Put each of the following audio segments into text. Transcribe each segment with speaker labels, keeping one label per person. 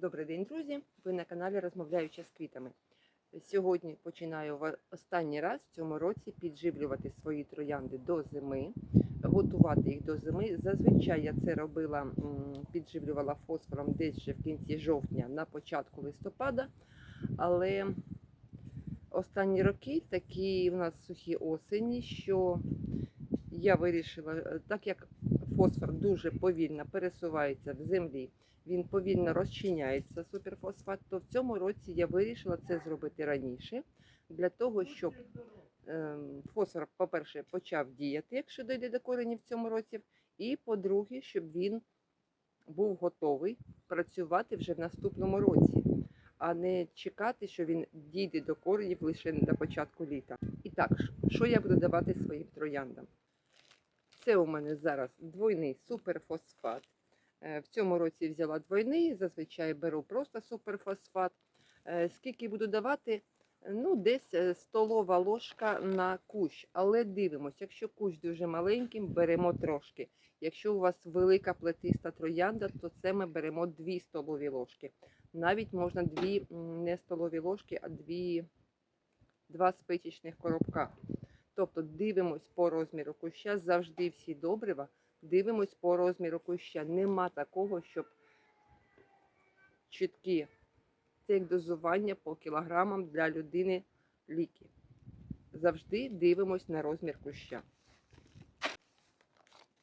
Speaker 1: Добрий день, друзі! Ви на каналі Розмовляюча з квітами. Сьогодні починаю останній раз в цьому році підживлювати свої троянди до зими, готувати їх до зими. Зазвичай я це робила, підживлювала фосфором десь ще в кінці жовтня, на початку листопада. Але останні роки такі в нас сухі осені, що я вирішила, так як фосфор дуже повільно пересувається в землі, він повільно розчиняється, суперфосфат, то в цьому році я вирішила це зробити раніше, для того, щоб ем, фосфор, по-перше, почав діяти, якщо дойде до коренів в цьому році, і по-друге, щоб він був готовий працювати вже в наступному році, а не чекати, що він дійде до коренів лише на початку літа. І так, що я буду давати своїм трояндам? Це у мене зараз двойний суперфосфат. Е, В цьому році взяла двойний, зазвичай беру просто суперфосфат. Е, Скільки буду давати? Ну, десь е, столова ложка на кущ. Але дивимося, якщо кущ дуже маленький, беремо трошки. Якщо у вас велика плетиста троянда, то це ми беремо 2 столові ложки. Навіть можна 2 не столові ложки, а 2, 2 спичечних коробка. Тобто дивимось по розміру куща, завжди всі добрива дивимось по розміру куща. Нема такого, щоб чіткі це як дозування по кілограмам для людини ліки. Завжди дивимось на розмір куща.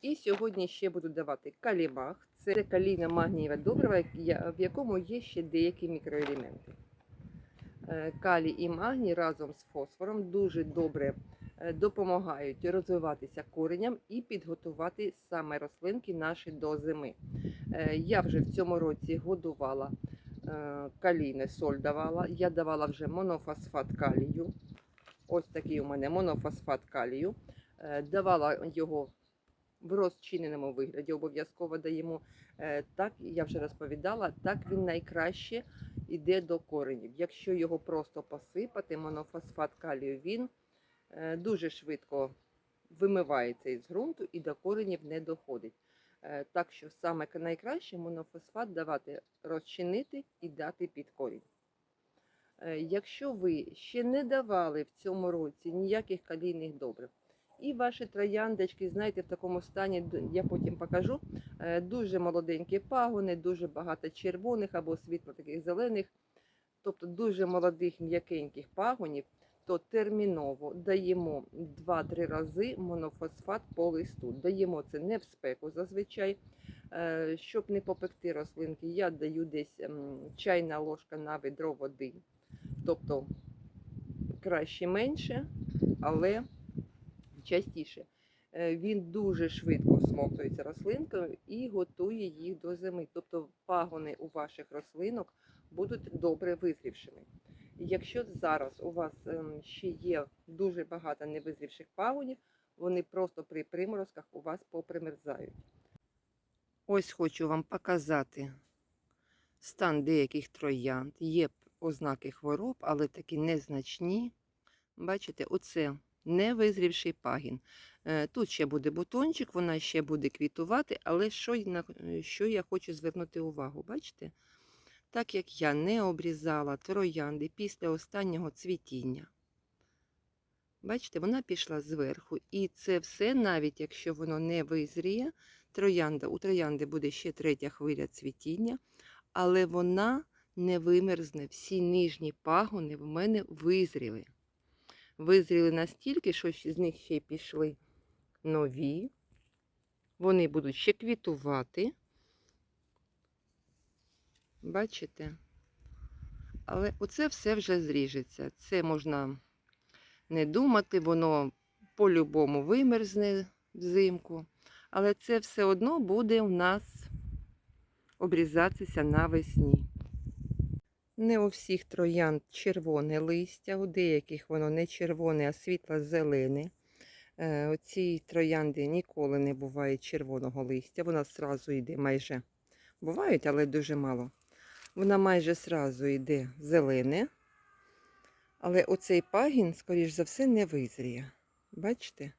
Speaker 1: І сьогодні ще буду давати калімах. Це калійне магнієве добриво, в якому є ще деякі мікроелементи. Е, Калій і магній разом з фосфором дуже добре допомагають розвиватися кореням і підготувати саме рослинки наші до зими. Е, Я вже в цьому році годувала е, калійне соль давала. Я давала вже монофосфат калію. Ось такий у мене монофосфат калію. Е, Давала його в розчиненому вигляді, обов'язково даємо. Е, Так, я вже розповідала, так він найкраще йде до коренів. Якщо його просто посипати, монофосфат калію, він е, дуже швидко вимивається із ґрунту і до коренів не доходить. Е, Так що саме найкраще монофосфат давати розчинити і дати під корінь. Е, Якщо ви ще не давали в цьому році ніяких калійних добрив, і ваші трояндочки, знаєте, в такому стані, я потім покажу, е, дуже молоденькі пагони, дуже багато червоних або світло таких зелених, тобто дуже молодих м'якеньких пагонів, то терміново даємо 2-3 рази монофосфат по листу. Даємо це не в спеку зазвичай. Е, Щоб не попекти рослинки, я даю десь чайна ложка на ведро води. Тобто краще менше, але частіше. Е, Він дуже швидко смоктується рослинкою і готує їх до зими. Тобто пагони у ваших рослинок будуть добре визрівшими. Якщо зараз у вас ем, ще є дуже багато невизрівших пагонів, вони просто при приморозках у вас попримерзають. Ось хочу вам показати стан деяких троянд. Є ознаки хвороб, але такі незначні. Бачите, оце невизрівший пагін. Е, Тут ще буде бутончик, вона ще буде квітувати, але що, на- що я хочу звернути увагу? Бачите? Так як я не обрізала троянди після останнього цвітіння. Бачите, вона пішла зверху. І це все, навіть якщо воно не визріє, троянда, у троянди буде ще третя хвиля цвітіння, але вона не вимерзне. Всі нижні пагони в мене визріли. Визріли настільки, що з них ще пішли нові. Вони будуть ще квітувати. Бачите? Але оце все вже зріжеться. Це можна не думати, воно по-любому вимерзне взимку. Але це все одно буде у нас обрізатися навесні. Не у всіх троянд червоне листя, у деяких воно не червоне, а світло-зелене. Е, Оці троянди ніколи не буває червоного листя. Вона зразу йде майже. Бувають, але дуже мало. Вона майже зразу йде зелене. Але оцей пагін, скоріш за все, не визріє. Бачите?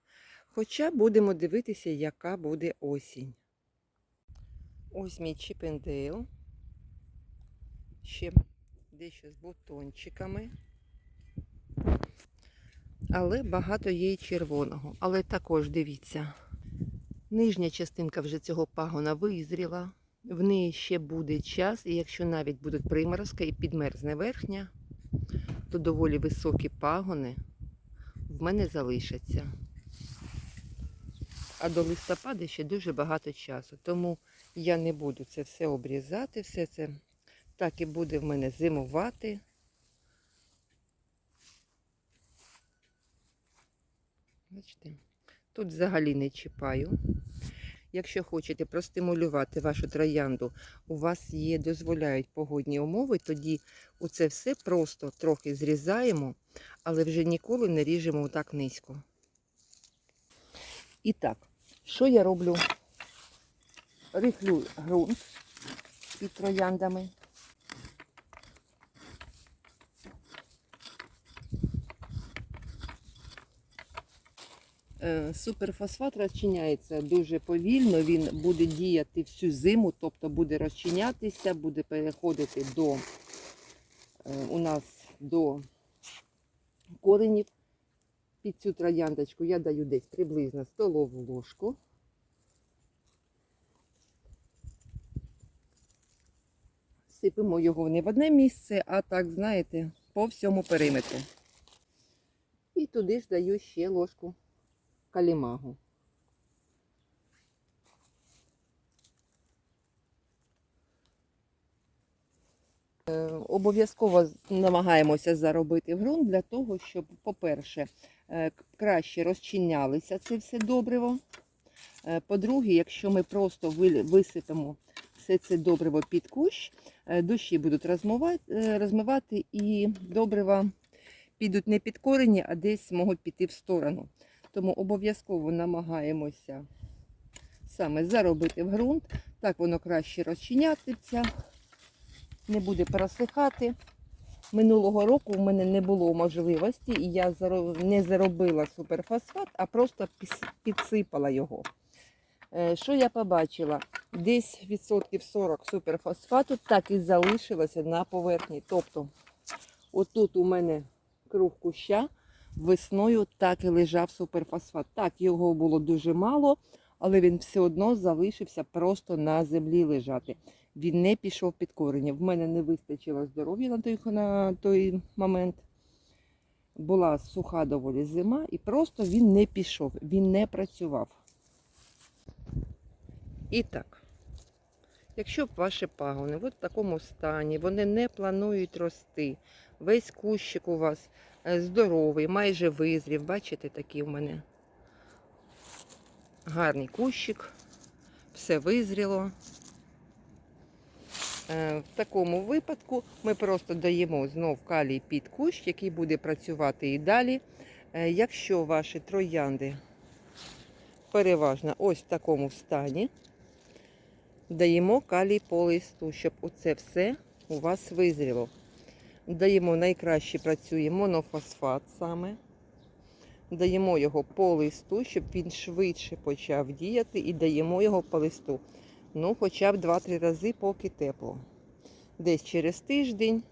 Speaker 1: Хоча будемо дивитися, яка буде осінь. Ось мій чіпендейл. ще дещо з бутончиками. Але багато є і червоного. Але також дивіться, нижня частинка вже цього пагона визріла. В неї ще буде час, і якщо навіть будуть приморозки і підмерзне верхня, то доволі високі пагони в мене залишаться. А до листопада ще дуже багато часу. Тому я не буду це все обрізати, все це так і буде в мене зимувати. Бачите, тут взагалі не чіпаю. Якщо хочете простимулювати вашу троянду, у вас є, дозволяють погодні умови, тоді оце все просто трохи зрізаємо, але вже ніколи не ріжемо так низько. І так, що я роблю? Рихлю ґрунт під трояндами. Суперфосфат розчиняється дуже повільно, він буде діяти всю зиму, тобто буде розчинятися, буде переходити до е, у нас до коренів. Під цю трояндочку я даю десь приблизно столову ложку. Сипемо його не в одне місце, а так, знаєте, по всьому периметру. І туди ж даю ще ложку калімагу. Е, Обов'язково намагаємося заробити в ґрунт для того, щоб, по-перше, е, краще розчинялися це все добриво. Е, По-друге, якщо ми просто висипемо все це добриво під кущ, дощі будуть розмивати і добрива підуть не під корені, а десь можуть піти в сторону. Тому обов'язково намагаємося саме заробити в ґрунт. Так воно краще розчинятися, не буде пересихати. Минулого року в мене не було можливості, і я не заробила суперфосфат, а просто підсипала його. Е, Що я побачила? Десь відсотків 40 суперфосфату так і залишилося на поверхні. Тобто, отут у мене круг куща, весною так і лежав суперфосфат. Так, його було дуже мало, але він все одно залишився просто на землі лежати. Він не пішов під корені. В мене не вистачило здоров'я на той, на той момент. Була суха доволі зима, і просто він не пішов, він не працював. І так, якщо б ваші пагони в такому стані, вони не планують рости, весь кущик у вас здоровий, майже визрів, бачите, такий в мене гарний кущик, все визріло. Е, В такому випадку ми просто даємо знов калій під кущ, який буде працювати і далі. Е, Якщо ваші троянди переважно ось в такому стані, даємо калій по листу, щоб оце все у вас визріло. Даємо найкраще працює монофосфат саме. Даємо його по листу, щоб він швидше почав діяти, і даємо його по листу. Ну, хоча б 2-3 рази, поки тепло. Десь через тиждень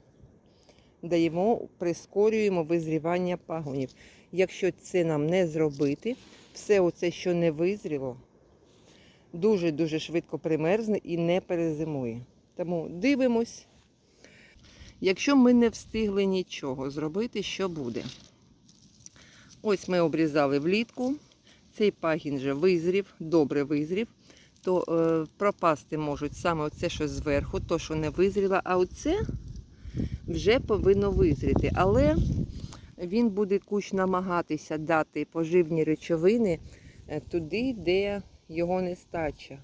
Speaker 1: даємо, прискорюємо визрівання пагонів. Якщо це нам не зробити, все оце, що не визріло, дуже-дуже швидко примерзне і не перезимує. Тому дивимось. Якщо ми не встигли нічого зробити, що буде? Ось ми обрізали влітку. Цей пагін вже визрів, добре визрів. То е, пропасти можуть саме оце, що зверху, то, що не визріло, а оце вже повинно визріти. Але він буде кущ намагатися дати поживні речовини е, туди, де його нестача.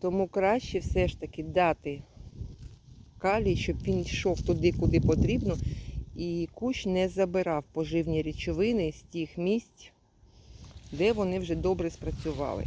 Speaker 1: Тому краще все ж таки дати калій, щоб він йшов туди, куди потрібно, і кущ не забирав поживні речовини з тих місць, де вони вже добре спрацювали.